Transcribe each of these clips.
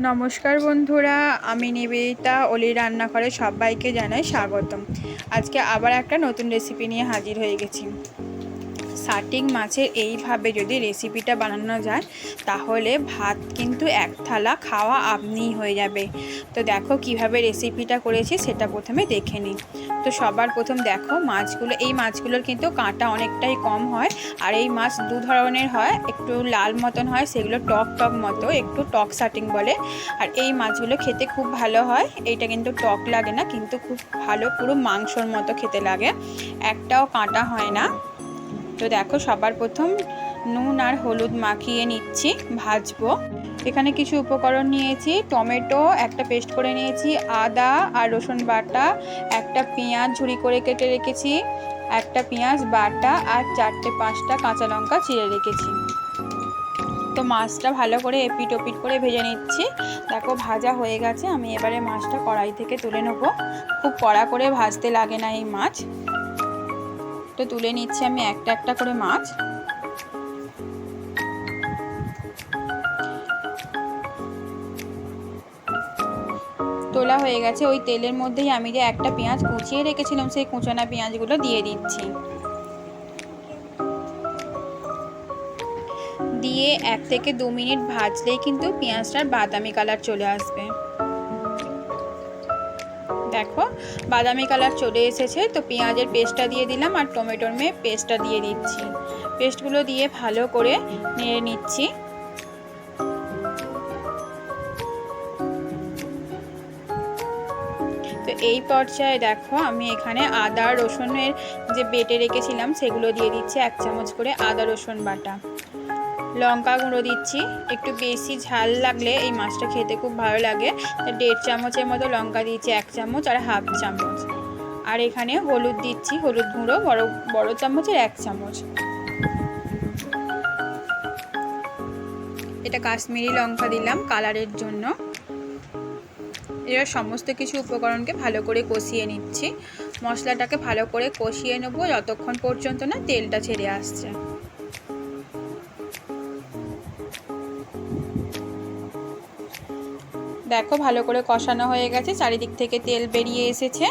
নমস্কার বন্ধুরা, আমি নিবেদিতা। অলি রান্না রান্নাঘরে সবাইকে জানাই স্বাগতম। আজকে আবার একটা নতুন রেসিপি নিয়ে হাজির হয়ে গেছি। সাটিং মাছের এইভাবে যদি রেসিপিটা বানানো যায়, তাহলে ভাত কিন্তু এক থালা খাওয়া আপনিই হয়ে যাবে। তো দেখো কীভাবে রেসিপিটা করেছি, সেটা প্রথমে দেখে নিই। তো সবার প্রথম দেখো মাছগুলো, এই মাছগুলোর কিন্তু কাঁটা অনেকটাই কম হয়, আর এই মাছ দু ধরনের হয়, একটু লাল মতন হয়, সেগুলো টক টক মতো, একটু টক সাটিং বলে। আর এই মাছগুলো খেতে খুব ভালো হয়, এইটা কিন্তু টক লাগে না, কিন্তু খুব ভালো পুরো মাংসর মতো খেতে লাগে। একটাও কাঁটা হয় না। তো দেখো, সবার প্রথম নুন আর হলুদ মাখিয়ে নিচ্ছি, ভাজবো। এখানে কিছু উপকরণ নিয়েছি, টমেটো একটা পেস্ট করে নিয়েছি, আদা আর রসুন বাটা, একটা পেঁয়াজ ঝুড়ি করে কেটে রেখেছি, একটা পেঁয়াজ বাটা আর চারটে পাঁচটা কাঁচা লঙ্কা চিড়ে রেখেছি। তো মাছটা ভালো করে এপিট ওপিট করে ভেজে নিচ্ছি। দেখো, ভাজা হয়ে গেছে, আমি এবারে মাছটা কড়াই থেকে তুলে নেব। খুব কড়া করে ভাজতে লাগে না এই মাছ। তো তুলে নিচ্ছি আমি একটা একটা করে মাছ। তোলা হয়ে গেছে, ওই তেলের মধ্যেই আমি যে একটা পেঁয়াজ কুচিয়ে রেখেছিলাম, সেই কুচানা পেঁয়াজগুলো দিয়ে দিচ্ছি। দিয়ে এক থেকে দু মিনিট ভাজলেই কিন্তু পেঁয়াজটার বাদামি কালার চলে আসবে। দেখো, বাদামি কালার চলে এসেছে, তো পেঁয়াজের পেস্টটা দিয়ে দিলাম আর টমেটোর মেয়ে পেস্টটা দিয়ে দিচ্ছি। পেস্টগুলো দিয়ে ভালো করে নেড়ে নিচ্ছি। তো এই পর্যায়ে দেখো, আমি এখানে আদা রসুনের যে বেটে রেখেছিলাম, সেগুলো দিয়ে দিচ্ছি, এক চামচ করে আদা রসুন বাটা। লঙ্কা গুঁড়ো দিচ্ছি। একটু বেশি ঝাল লাগলে এই মাছটা খেতে খুব ভালো লাগে। দেড় চামচের মতো লঙ্কা দিচ্ছি এক চামচ আর হাফ চামচ। আর এখানে হলুদ দিচ্ছি, হলুদ গুঁড়ো, বড় বড় চামচের এক চামচ। এটা কাশ্মীরি লঙ্কা দিলাম কালারের জন্য। এবার সমস্ত কিছু উপকরণকে ভালো করে কষিয়ে নিচ্ছি। মশলাটাকে ভালো করে কষিয়ে নেব, যতক্ষণ পর্যন্ত না তেলটা ছেড়ে আসছে। দেখো, ভালো করে কষানো হয়ে গেছে, চারিদিক থেকে তেল বেরিয়ে এসেছে।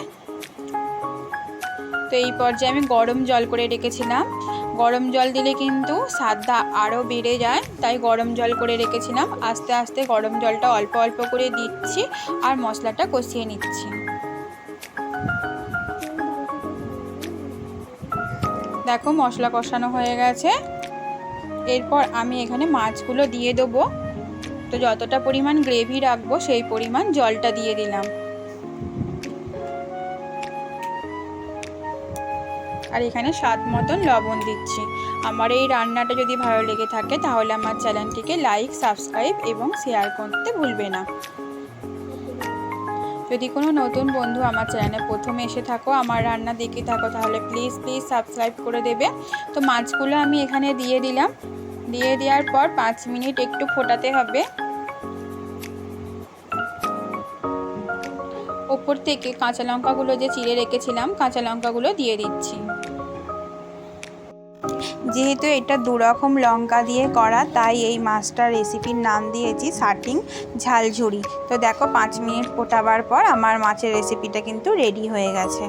তো এই পর্যায়ে আমি গরম জল করে রেখেছিলাম। গরম জল দিলে কিন্তু স্বাদটা আরও বেড়ে যায়, তাই গরম জল করে রেখেছিলাম। আস্তে আস্তে গরম জলটা অল্প অল্প করে দিচ্ছি আর মশলাটা কষিয়ে নিচ্ছি। দেখো, মশলা কষানো হয়ে গেছে। এরপর আমি এখানে মাছগুলো দিয়ে দেবো। তো যতটা পরিমাণ গ্রেভি রাখব, সেই পরিমাণ জলটা দিয়ে দিলাম। আর এখানে স্বাদ মতন লবণ দিচ্ছি। আমার এই রান্নাটা যদি ভালো লেগে থাকে, তাহলে আমার চ্যানেলটিকে লাইক সাবস্ক্রাইব এবং শেয়ার করতে ভুলবে না। যদি কোনো নতুন বন্ধু আমার চ্যানেলে প্রথমে এসে থাকো, আমার রান্না দেখে থাকো, তাহলে প্লিজ প্লিজ সাবস্ক্রাইব করে দেবে। তো মাছগুলো আমি এখানে দিয়ে দিলাম। দিয়ে দেওয়ার পর পাঁচ মিনিট একটু ফোটাতে হবে। ওপর থেকে কাঁচা লঙ্কাগুলো যে চিড়ে রেখেছিলাম, কাঁচা লঙ্কাগুলো দিয়ে দিচ্ছি। যেহেতু এটা দুরকম লঙ্কা দিয়ে করা, তাই এই মাছটার রেসিপির নাম দিয়েছি সাটিং ঝালঝুড়ি। তো দেখো, পাঁচ মিনিট ফোটাবার পর আমার মাছের রেসিপিটা কিন্তু রেডি হয়ে গেছে।